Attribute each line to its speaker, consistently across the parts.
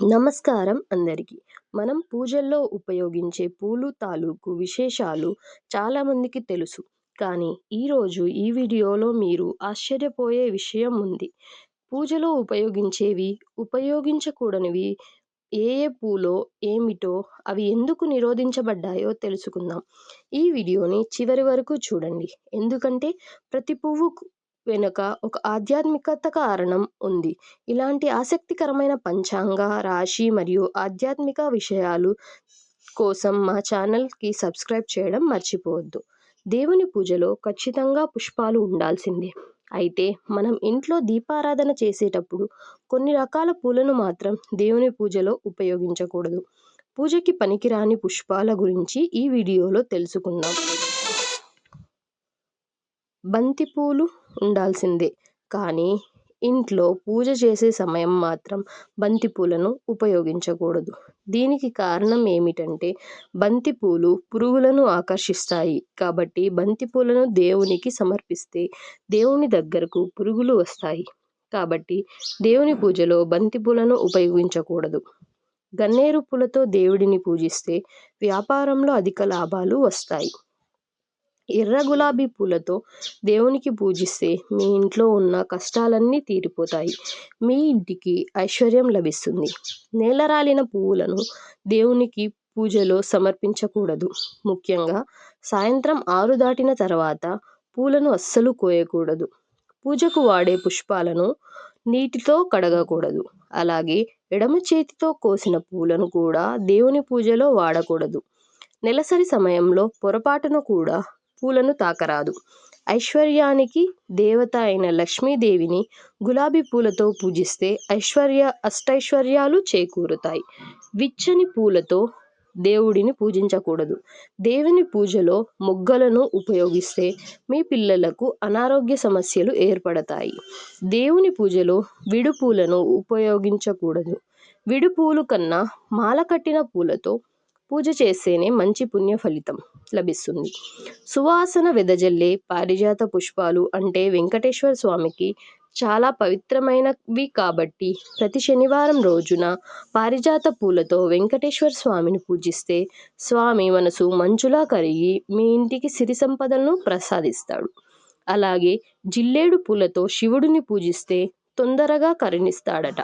Speaker 1: నమస్కారం అందరికీ. మనం పూజల్లో ఉపయోగించే పూలు తాలూకు విశేషాలు చాలామందికి తెలుసు. కానీ ఈరోజు ఈ వీడియోలో మీరు ఆశ్చర్యపోయే విషయం ఉంది. పూజలో ఉపయోగించేవి ఉపయోగించకూడనివి ఏ ఏ పూలో ఏమిటో అవి ఎందుకు నిరోధించబడ్డాయో తెలుసుకుందాం. ఈ వీడియోని చివరి వరకు చూడండి. ఎందుకంటే ప్రతి పువ్వు వెనుక ఒక ఆధ్యాత్మికత కారణం ఉంది. ఇలాంటి ఆసక్తికరమైన పంచాంగ రాశి మరియు ఆధ్యాత్మిక విషయాలు కోసం మా ఛానల్కి సబ్స్క్రైబ్ చేయడం మర్చిపోవద్దు. దేవుని పూజలో ఖచ్చితంగా పుష్పాలు ఉండాల్సిందే. అయితే మనం ఇంట్లో దీపారాధన చేసేటప్పుడు కొన్ని రకాల పూలను మాత్రం దేవుని పూజలో ఉపయోగించకూడదు. పూజకి పనికిరాని పుష్పాల గురించి ఈ వీడియోలో తెలుసుకుందాం. బంతిపూలు ఉండాల్సిందే. కానీ ఇంట్లో పూజ చేసే సమయం మాత్రం బంతిపూలను ఉపయోగించకూడదు. దీనికి కారణం ఏమిటంటే బంతిపూలు పురుగులను ఆకర్షిస్తాయి. కాబట్టి బంతిపూలను దేవునికి సమర్పిస్తే దేవుని దగ్గరకు పురుగులు వస్తాయి. కాబట్టి దేవుని పూజలో బంతిపూలను ఉపయోగించకూడదు. గన్నేరు పూలతో దేవుడిని పూజిస్తే వ్యాపారంలో అధిక లాభాలు వస్తాయి. ఎర్ర గులాబీ పూలతో దేవునికి పూజిస్తే మీ ఇంట్లో ఉన్న కష్టాలన్నీ తీరిపోతాయి. మీ ఇంటికి ఐశ్వర్యం లభిస్తుంది. నేలరాలిన పువ్వులను దేవునికి పూజలో సమర్పించకూడదు. ముఖ్యంగా సాయంత్రం ఆరు దాటిన తర్వాత పూలను అస్సలు కోయకూడదు. పూజకు వాడే పుష్పాలను నీటితో కడగకూడదు. అలాగే ఎడమ చేతితో కోసిన పూలను కూడా దేవుని పూజలో వాడకూడదు. నెలసరి సమయంలో పొరపాటును కూడా పూలను తాకరాదు. ఐశ్వర్యానికి దేవత అయిన లక్ష్మీదేవిని గులాబీ పూలతో పూజిస్తే ఐశ్వర్య అష్టైశ్వర్యాలు చేకూరుతాయి. విచ్చని పూలతో దేవుడిని పూజించకూడదు. దేవుని పూజలో మొగ్గలను ఉపయోగిస్తే మీ పిల్లలకు అనారోగ్య సమస్యలు ఏర్పడతాయి. దేవుని పూజలో విడుపూలను ఉపయోగించకూడదు. విడుపూలు కన్నా మాల కట్టిన పూలతో పూజ చేస్తేనే మంచి పుణ్య ఫలితం లభిస్తుంది. సువాసన వెదజల్లే పారిజాత పుష్పాలు అంటే వెంకటేశ్వర స్వామికి చాలా పవిత్రమైనవి కాబట్టి ప్రతి శనివారం రోజున పారిజాత పూలతో వెంకటేశ్వర స్వామిని పూజిస్తే స్వామి మనసు మంచులా కరిగి మీ ఇంటికి సిరి సంపదలను ప్రసాదిస్తాడు. అలాగే జిల్లేడు పూలతో శివుడిని పూజిస్తే తొందరగా కరుణిస్తాడట.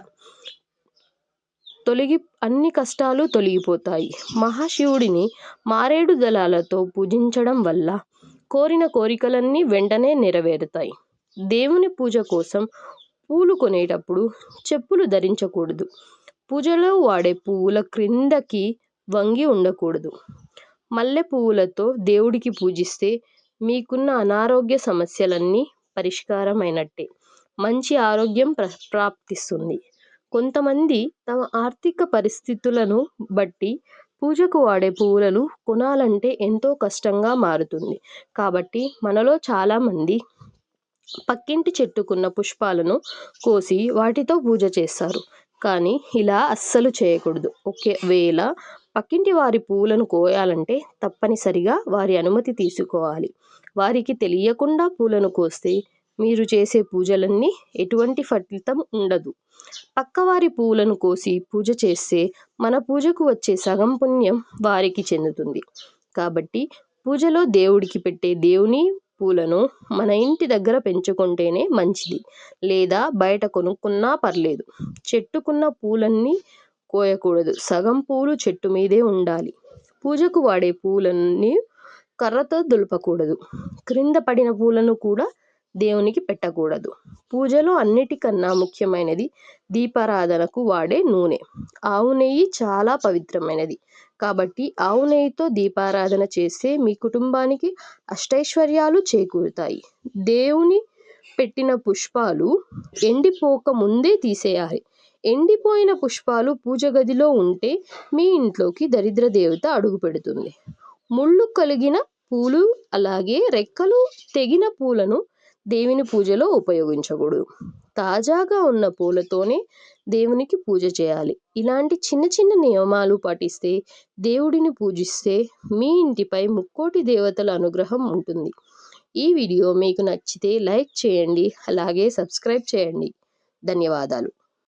Speaker 1: తొలగి అన్ని కష్టాలు తొలగిపోతాయి. మహాశివుడిని మారేడు దళాలతో పూజించడం వల్ల కోరిన కోరికలన్నీ వెంటనే నెరవేరుతాయి. దేవుని పూజ కోసం పూలు కొనేటప్పుడు చెప్పులు ధరించకూడదు. పూజలో వాడే పువ్వుల క్రిందకి వంగి ఉండకూడదు. మల్లె పువ్వులతో దేవుడికి పూజిస్తే మీకున్న అనారోగ్య సమస్యలన్నీ పరిష్కారమైనట్టే. మంచి ఆరోగ్యం ప్ర ప్రాప్తిస్తుంది. కొంతమంది తమ ఆర్థిక పరిస్థితులను బట్టి పూజకు వాడే పువ్వులను కొనాలంటే ఎంతో కష్టంగా మారుతుంది. కాబట్టి మనలో చాలామంది పక్కింటి చెట్టుకున్న పుష్పాలను కోసి వాటితో పూజ చేస్తారు. కానీ ఇలా అస్సలు చేయకూడదు. ఒకవేళ పక్కింటి వారి పువ్వులను కోయాలంటే తప్పనిసరిగా వారి అనుమతి తీసుకోవాలి. వారికి తెలియకుండా పూలను కోస్తే మీరు చేసే పూజలన్నీ ఎటువంటి ఫలితం ఉండదు. పక్కవారి పువ్వులను కోసి పూజ చేస్తే మన పూజకు వచ్చే సగం పుణ్యం వారికి చెందుతుంది. కాబట్టి పూజలో దేవుడికి పెట్టే దేవుని పూలను మన ఇంటి దగ్గర పెంచుకుంటేనే మంచిది. లేదా బయట కొనుక్కున్నా పర్లేదు. చెట్టుకున్న పూలన్నీ కోయకూడదు. సగం పూలు చెట్టు మీదే ఉండాలి. పూజకు వాడే పూలన్నీ కర్రతో దులపకూడదు. క్రింద పడిన పూలను కూడా దేవునికి పెట్టకూడదు. పూజలో అన్నిటికన్నా ముఖ్యమైనది దీపారాధనకు వాడే నూనె. ఆవు నెయ్యి చాలా పవిత్రమైనది. కాబట్టి ఆవు నెయ్యితో దీపారాధన చేస్తే మీ కుటుంబానికి అష్టైశ్వర్యాలు చేకూరుతాయి. దేవుని పెట్టిన పుష్పాలు ఎండిపోక ముందే తీసేయాలి. ఎండిపోయిన పుష్పాలు పూజ గదిలో ఉంటే మీ ఇంట్లోకి దరిద్ర దేవత అడుగు పెడుతుంది. ముళ్ళు కలిగిన పూలు అలాగే రెక్కలు తెగిన పూలను దేవుని పూజలో ఉపయోగించకూడదు. తాజాగా ఉన్న పూలతోనే దేవునికి పూజ చేయాలి. ఇలాంటి చిన్న చిన్న నియమాలు పాటిస్తే దేవుడిని పూజిస్తే మీ ఇంటిపై ముక్కోటి దేవతల అనుగ్రహం ఉంటుంది. ఈ వీడియో మీకు నచ్చితే లైక్ చేయండి అలాగే సబ్స్క్రైబ్ చేయండి. ధన్యవాదాలు.